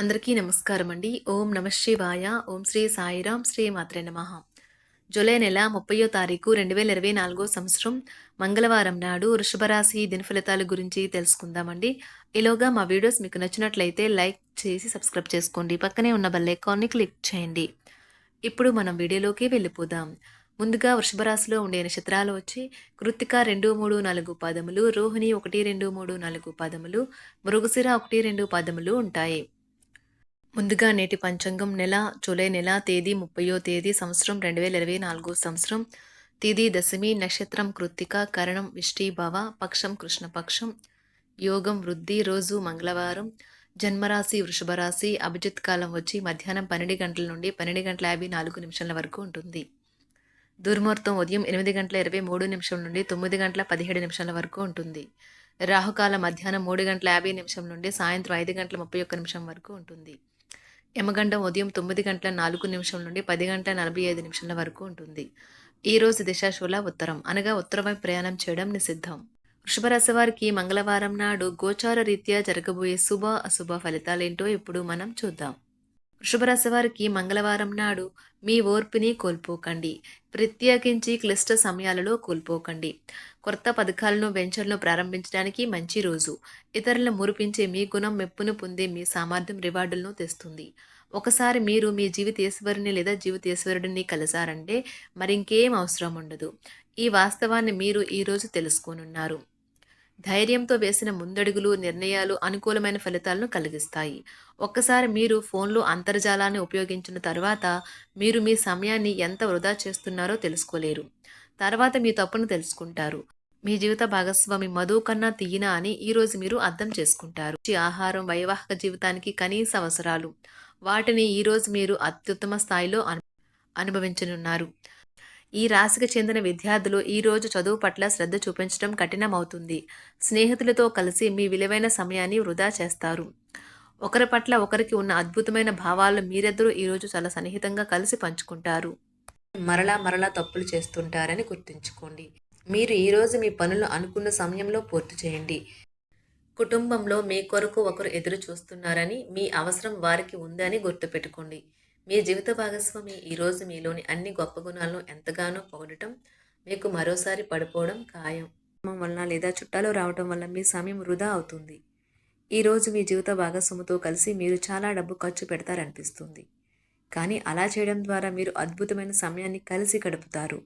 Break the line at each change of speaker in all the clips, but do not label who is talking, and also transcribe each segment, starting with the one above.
అందరికీ నమస్కారం అండి ఓం నమ శివాయ. ఓం శ్రీ సాయిరాం శ్రీ మాత్రే నమ. జూలై నెల ముప్పయో తారీఖు రెండు వేల ఇరవై నాలుగో సంవత్సరం మంగళవారం నాడు వృషభరాశి దిన ఫలితాల గురించి తెలుసుకుందామండి. ఈలోగా మా వీడియోస్ మీకు నచ్చినట్లయితే లైక్ చేసి సబ్స్క్రైబ్ చేసుకోండి. పక్కనే ఉన్న బెల్ ఐకాన్ని క్లిక్ చేయండి. ఇప్పుడు మనం వీడియోలోకి వెళ్ళిపోదాం. ముందుగా వృషభరాశిలో ఉండే నక్షత్రాలు వచ్చి కృత్తిక రెండు మూడు నాలుగు పాదములు రోహిణి ఒకటి రెండు మూడు నాలుగు పదములు మృగశిర ఒకటి రెండు పాదములు ఉంటాయి. ముందుగా నేటి పంచాంగం నెల జూలై నెల తేదీ ముప్పయో తేదీ సంవత్సరం రెండు వేల ఇరవై నాలుగో సంవత్సరం. తిది దశమి నక్షత్రం కృత్తిక కరణం విష్టిభవ పక్షం కృష్ణపక్షం యోగం వృద్ధి రోజు మంగళవారం. జన్మరాశి వృషభరాశి అభిజిత్ కాలం వచ్చి మధ్యాహ్నం పన్నెండు గంటల నుండి పన్నెండు గంటల యాభై నాలుగు నిమిషాల వరకు ఉంటుంది. దుర్ముహూర్తం ఉదయం ఎనిమిది గంటల ఇరవై మూడు నిమిషం నుండి తొమ్మిది గంటల పదిహేడు నిమిషాల వరకు ఉంటుంది. రాహుకాలం మధ్యాహ్నం మూడు గంటల యాభై నిమిషం నుండి సాయంత్రం ఐదు గంటల ముప్పై ఒక్క నిమిషం వరకు ఉంటుంది. యమగండం ఉదయం తొమ్మిది గంటల నాలుగు నిమిషం నుండి పది గంటల నలభై ఐదు నిమిషాల వరకు ఉంటుంది. ఈ రోజు దిశాశూల ఉత్తరం. అనగా ఉత్తరమై ప్రయాణం చేయడం నిషిద్ధం. వృషభరాశి వారికి మంగళవారం నాడు గోచార రీత్యా జరగబోయే శుభ అశుభ ఫలితాలేంటో ఇప్పుడు మనం చూద్దాం. వృషభరాశి వారికి మంగళవారం నాడు మీ ఓర్పుని కోల్పోకండి. ప్రత్యేకించి క్లిష్ట సమయాలలో కోల్పోకండి. కొత్త పథకాలను వెంచర్లను ప్రారంభించడానికి మంచి రోజు. ఇతరులను మురిపించే మీ గుణం మెప్పును పొందే మీ సామర్థ్యం రివార్డులను తెస్తుంది. ఒకసారి మీరు మీ జీవితేశ్వరుని లేదా జీవితేశ్వరుడిని కలిసారంటే మరింకేం అవసరం ఉండదు. ఈ వాస్తవాన్ని మీరు ఈరోజు తెలుసుకోనున్నారు. ధైర్యంతో వేసిన ముందడుగులు నిర్ణయాలు అనుకూలమైన ఫలితాలను కలిగిస్తాయి. ఒక్కసారి మీరు ఫోన్లో అంతర్జాలాన్ని ఉపయోగించిన తర్వాత మీరు మీ సమయాన్ని ఎంత వృధా చేస్తున్నారో తెలుసుకోలేరు. తర్వాత మీ తప్పును తెలుసుకుంటారు. మీ జీవిత భాగస్వామి మధు కన్నా తీయనా అని ఈరోజు మీరు అర్థం చేసుకుంటారు. ఆహారం వైవాహిక జీవితానికి కనీస అవసరాలు. వాటిని ఈరోజు మీరు అత్యుత్తమ స్థాయిలో అను అనుభవించనున్నారు. ఈ రాశికి చెందిన విద్యార్థులు ఈరోజు చదువు పట్ల శ్రద్ధ చూపించడం కఠినమవుతుంది. స్నేహితులతో కలిసి మీ విలువైన సమయాన్ని వృధా చేస్తారు. ఒకరి పట్ల ఒకరికి ఉన్న అద్భుతమైన భావాలు మీరిద్దరూ ఈరోజు చాలా సన్నిహితంగా కలిసి పంచుకుంటారు. మరలా మరలా తప్పులు చేస్తుంటారని గుర్తుంచుకోండి. మీరు ఈరోజు మీ పనులు అనుకున్న సమయంలో పూర్తి చేయండి. కుటుంబంలో మీ కొరకు ఒకరు ఎదురు చూస్తున్నారని మీ అవసరం వారికి ఉందని గుర్తుపెట్టుకోండి. మీ జీవిత భాగస్వామి ఈరోజు మీలోని అన్ని గొప్ప గుణాలను ఎంతగానో పొగడటం మీకు మరోసారి పడిపోవడం ఖాయం. వలన లేదా చుట్టాలు రావడం వల్ల మీ సమయం వృధా అవుతుంది. ఈరోజు మీ జీవిత భాగస్వామితో కలిసి మీరు చాలా డబ్బు ఖర్చు పెడతారనిపిస్తుంది. కానీ అలా చేయడం ద్వారా మీరు అద్భుతమైన సమయాన్ని కలిసి గడుపుతారు.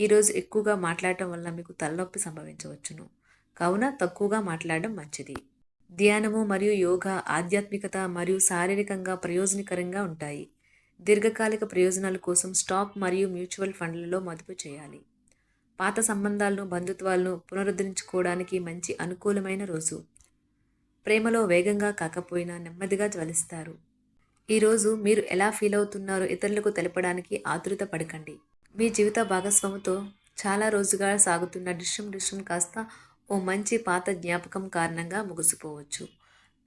ఈరోజు ఎక్కువగా మాట్లాడటం వల్ల మీకు తలనొప్పి సంభవించవచ్చును. కావున తక్కువగా మాట్లాడడం మంచిది. ధ్యానము మరియు యోగా ఆధ్యాత్మికత మరియు శారీరకంగా ప్రయోజనకరంగా ఉంటాయి. దీర్ఘకాలిక ప్రయోజనాల కోసం స్టాక్ మరియు మ్యూచువల్ ఫండ్లలో మదుపు చేయాలి. పాత సంబంధాలను బంధుత్వాలను పునరుద్ధరించుకోవడానికి మంచి అనుకూలమైన రోజు. ప్రేమలో వేగంగా కాకపోయినా నెమ్మదిగా జ్వలిస్తారు. ఈరోజు మీరు ఎలా ఫీల్ అవుతున్నారో ఇతరులకు తెలపడానికి ఆతృత పడకండి. మీ జీవిత భాగస్వామితో చాలా రోజుగా సాగుతున్న డిష్యం డిష్యం కాస్త ఓ మంచి పాత జ్ఞాపకం కారణంగా ముగిసిపోవచ్చు.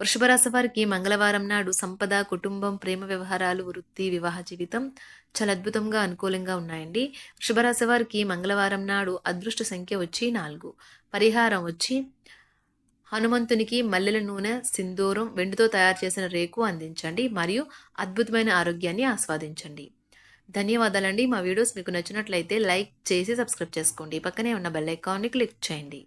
వృషభరాశి వారికి మంగళవారం నాడు సంపద కుటుంబం ప్రేమ వ్యవహారాలు వృత్తి వివాహ జీవితం చాలా అద్భుతంగా అనుకూలంగా ఉన్నాయండి. వృషభరాశి వారికి మంగళవారం నాడు అదృష్ట సంఖ్య వచ్చి నాలుగు. పరిహారం వచ్చి హనుమంతునికి మల్లెల నూనె సింధూరం వెండితో తయారు చేసిన రేకు అందించండి. మరియు అద్భుతమైన ఆరోగ్యాన్ని ఆస్వాదించండి. ధన్యవాదాలండి. మా వీడియోస్ మీకు నచ్చినట్లయితే లైక్ చేసి సబ్స్క్రైబ్ చేసుకోండి. పక్కనే ఉన్న బెల్ ఐకాన్ని క్లిక్ చేయండి.